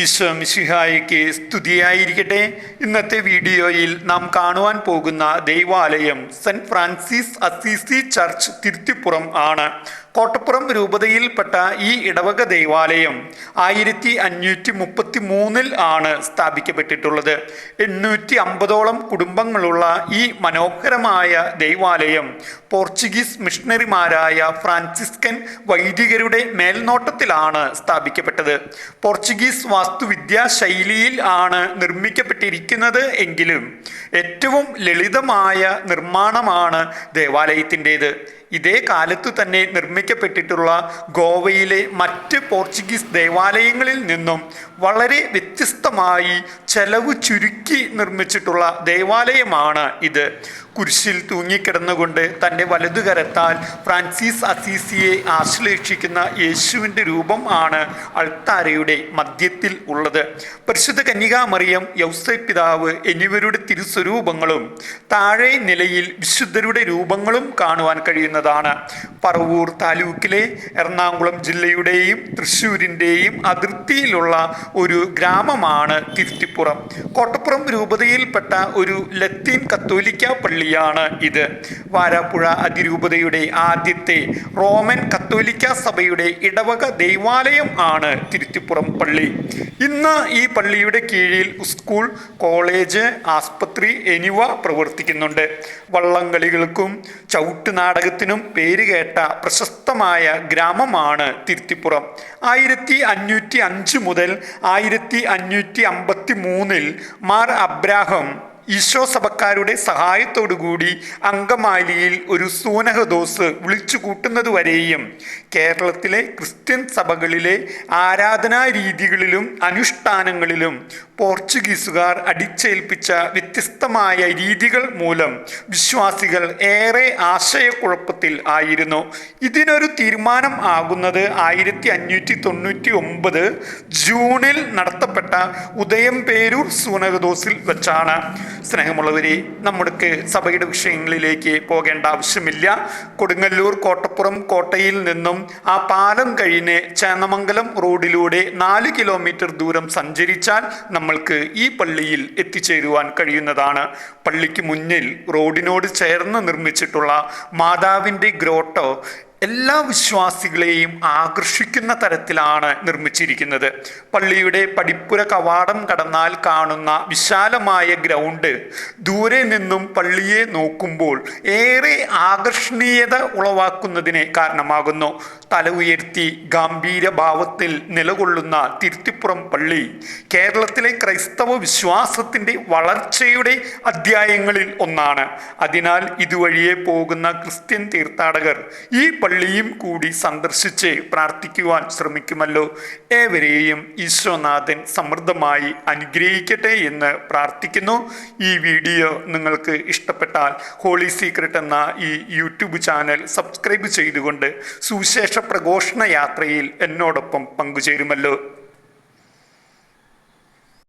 ഈശോ മിശിഹായിക്ക് സ്തുതിയായിരിക്കട്ടെ. ഇന്നത്തെ വീഡിയോയിൽ നാം കാണുവാൻ പോകുന്ന ദൈവാലയം Saint Francis Assisi church Thiruthipuram ആണ്. കോട്ടപ്പുറം രൂപതയിൽപ്പെട്ട ഈ ഇടവക ദൈവാലയം ആയിരത്തി അഞ്ഞൂറ്റി മുപ്പത്തി മൂന്നിൽ ആണ് സ്ഥാപിക്കപ്പെട്ടിട്ടുള്ളത്. എണ്ണൂറ്റി അമ്പതോളം കുടുംബങ്ങളുള്ള ഈ മനോഹരമായ ദൈവാലയം പോർച്ചുഗീസ് മിഷണറിമാരായ ഫ്രാൻസിസ്കൻ വൈദികരുടെ മേൽനോട്ടത്തിലാണ് സ്ഥാപിക്കപ്പെട്ടത്. പോർച്ചുഗീസ് വാസ്തുവിദ്യാ ശൈലിയിൽ ആണ് നിർമ്മിക്കപ്പെട്ടിരിക്കുന്നത് എങ്കിലും ഏറ്റവും ലളിതമായ നിർമ്മാണമാണ് ദേവാലയത്തിന്റേത്. ഇതേ കാലത്തു തന്നെ നിർമ്മിക്കപ്പെട്ടിട്ടുള്ള ഗോവയിലെ മറ്റ് പോർച്ചുഗീസ് ദേവാലയങ്ങളിൽ നിന്നും വളരെ വ്യത്യസ്തമായി ചെലവ് ചുരുക്കി നിർമ്മിച്ചിട്ടുള്ള ദേവാലയമാണ് ഇത്. കുരിശിൽ തൂങ്ങിക്കിടന്നുകൊണ്ട് തന്റെ വലതുകരത്താൽ ഫ്രാൻസിസ് അസീസിയെ ആശ്ലേഷിക്കുന്ന യേശുവിന്റെ രൂപം ആണ് അൾത്താരയുടെ മധ്യത്തിൽ ഉള്ളത്. പരിശുദ്ധ കന്യകാമറിയം യൗസൈ പിതാവ് എന്നിവരുടെ തിരുസ്വരൂപങ്ങളും താഴെ നിലയിൽ വിശുദ്ധരുടെ രൂപങ്ങളും കാണുവാൻ കഴിയുന്നതാണ്. പറവൂർ താലൂക്കിലെ എറണാകുളം ജില്ലയുടെയും തൃശ്ശൂരിന്റെയും അതിർത്തിയിലുള്ള ഒരു ഗ്രാമമാണ് തിരുത്തിപ്പുറം. കോട്ടപ്പുറം രൂപതയിൽപ്പെട്ട ഒരു ലത്തീൻ കത്തോലിക്ക പള്ളിയാണ് ഇത്. വാരാപ്പുഴ അതിരൂപതയുടെ ആദ്യത്തെ റോമൻ കത്തോലിക്ക സഭയുടെ ഇടവക ദൈവാലയം ആണ് തിരുത്തിപ്പുറം പള്ളി. ഇന്ന് ഈ പള്ളിയുടെ കീഴിൽ സ്കൂൾ കോളേജ് ആസ്പത്രി എന്നിവ പ്രവർത്തിക്കുന്നുണ്ട്. വള്ളംകളികൾക്കും ചവിട്ടുനാടകത്തിനും പേരുകേട്ട പ്രശസ്തമായ ഗ്രാമമാണ് തിരുത്തിപ്പുറം. ആയിരത്തി അഞ്ഞൂറ്റി അഞ്ച് മുതൽ ആയിരത്തി അഞ്ഞൂറ്റി അമ്പത്തി മൂന്നിൽ മാർ അബ്രാഹം ഈശോ സഭക്കാരുടെ സഹായത്തോടുകൂടി അങ്കമാലിയിൽ ഒരു സൂനഹദോസ് വിളിച്ചു കൂട്ടുന്നതുവരെയും കേരളത്തിലെ ക്രിസ്ത്യൻ സഭകളിലെ ആരാധനാ രീതികളിലും അനുഷ്ഠാനങ്ങളിലും പോർച്ചുഗീസുകാർ അടിച്ചേൽപ്പിച്ച വ്യത്യസ്തമായ രീതികൾ മൂലം വിശ്വാസികൾ ഏറെ ആശയക്കുഴപ്പത്തിൽ ആയിരുന്നു. ഇതിനൊരു തീരുമാനം ആകുന്നത് ആയിരത്തി അഞ്ഞൂറ്റി തൊണ്ണൂറ്റി ഒമ്പത് ജൂണിൽ നടത്തപ്പെട്ട ഉദയം പേരൂർ സൂനകദോസിൽ വെച്ചാണ്. സ്നേഹമുള്ളവരെ നമ്മുടെ സഭയുടെ വിഷയങ്ങളിലേക്ക് പോകേണ്ട ആവശ്യമില്ല. കൊടുങ്ങല്ലൂർ കോട്ടപ്പുറം കോട്ടയിൽ നിന്നും ആ പാലം കഴിഞ്ഞ് ചേന്നമംഗലം റോഡിലൂടെ നാല് കിലോമീറ്റർ ദൂരം സഞ്ചരിച്ചാൽ നമ്മൾക്ക് ഈ പള്ളിയിൽ എത്തിച്ചേരുവാൻ കഴിയുന്നതാണ്. പള്ളിക്ക് മുന്നിൽ റോഡിനോട് ചേർന്ന് നിർമ്മിച്ചിട്ടുള്ള മാതാവിന്റെ ഗ്രോട്ടോ എല്ലാ വിശ്വാസികളെയും ആകർഷിക്കുന്ന തരത്തിലാണ് നിർമ്മിച്ചിരിക്കുന്നത്. പള്ളിയുടെ പടിപ്പുര കവാടം കടന്നാൽ കാണുന്ന വിശാലമായ ഗ്രൗണ്ട് ദൂരെ നിന്നും പള്ളിയെ നോക്കുമ്പോൾ ഏറെ ആകർഷണീയത ഉളവാക്കുന്നതിന് കാരണമാകുന്നു. തല ഉയർത്തി ഗാംഭീര ഭാവത്തിൽ നിലകൊള്ളുന്ന തിരുത്തിപ്പുറം പള്ളി കേരളത്തിലെ ക്രൈസ്തവ വിശ്വാസത്തിന്റെ വളർച്ചയുടെ അധ്യായങ്ങളിൽ ഒന്നാണ്. അതിനാൽ ഇതുവഴിയെ പോകുന്ന ക്രിസ്ത്യൻ തീർത്ഥാടകർ ഈ പള്ളിയും കൂടി സന്ദർശിച്ച് പ്രാർത്ഥിക്കുവാൻ ശ്രമിക്കുമല്ലോ. ഏവരെയും ഈശ്വനാഥൻ സമൃദ്ധമായി അനുഗ്രഹിക്കട്ടെ എന്ന് പ്രാർത്ഥിക്കുന്നു. ഈ വീഡിയോ നിങ്ങൾക്ക് ഇഷ്ടപ്പെട്ടാൽ ഹോളി സീക്രട്ട് എന്ന ഈ യൂട്യൂബ് ചാനൽ സബ്സ്ക്രൈബ് ചെയ്തുകൊണ്ട് സുവിശേഷ പ്രഘോഷണ യാത്രയിൽ എന്നോടൊപ്പം പങ്കുചേരുമല്ലോ.